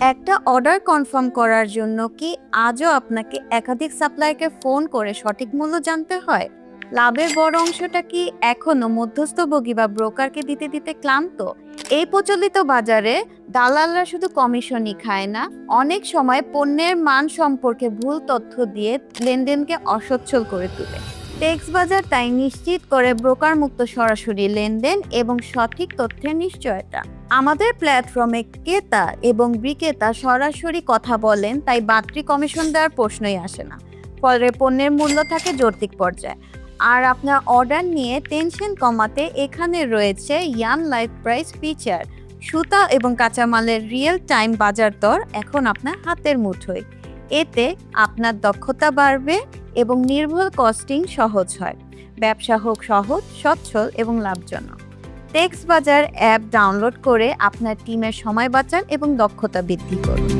একটা order confirm করার জন্য কি আজও আপনাকে একাধিক সাপ্লায়ারকে ফোন করে সঠিক মূল্য জানতে হয়? লাভের বড় অংশটা কি এখনও মধ্যস্থভোগী বা ব্রোকারকে দিতে দিতে ক্লান্ত? এই প্রচলিত বাজারে দালালরা শুধু কমিশনই খায় না, অনেক সময় পণ্যের মান সম্পর্কে ভুল তথ্য দিয়ে লেনদেনকে অসচ্ছল করে তোলে। টেক্স বাজার তাই নিশ্চিত করে ব্রোকার মুক্ত সরাসরি লেনদেন এবং সঠিক তথ্যের নিশ্চয়তা। আমাদের প্ল্যাটফর্মে ক্রেতা এবং বিক্রেতা সরাসরি কথা বলেন, তাই বাড়তি কমিশন দেওয়ার প্রশ্নই আসে না। ফলে পণ্যের মূল্য থাকে যৌক্তিক পর্যায়ে। আর আপনার অর্ডার নিয়ে টেনশন কমাতে এখানে রয়েছে ইয়ান লাইফ প্রাইস ফিচার। সুতা এবং কাঁচামালের রিয়েল টাইম বাজার দর এখন আপনার হাতের মুঠোয়। এতে আপনার দক্ষতা বাড়বে এবং নির্ভুল কস্টিং সহজ হয়। ব্যবসা হোক সহজ, সচ্ছল এবং লাভজনক। টেক্স বাজার অ্যাপ ডাউনলোড করে আপনার টিমের সময় বাঁচান এবং দক্ষতা বৃদ্ধি করুন।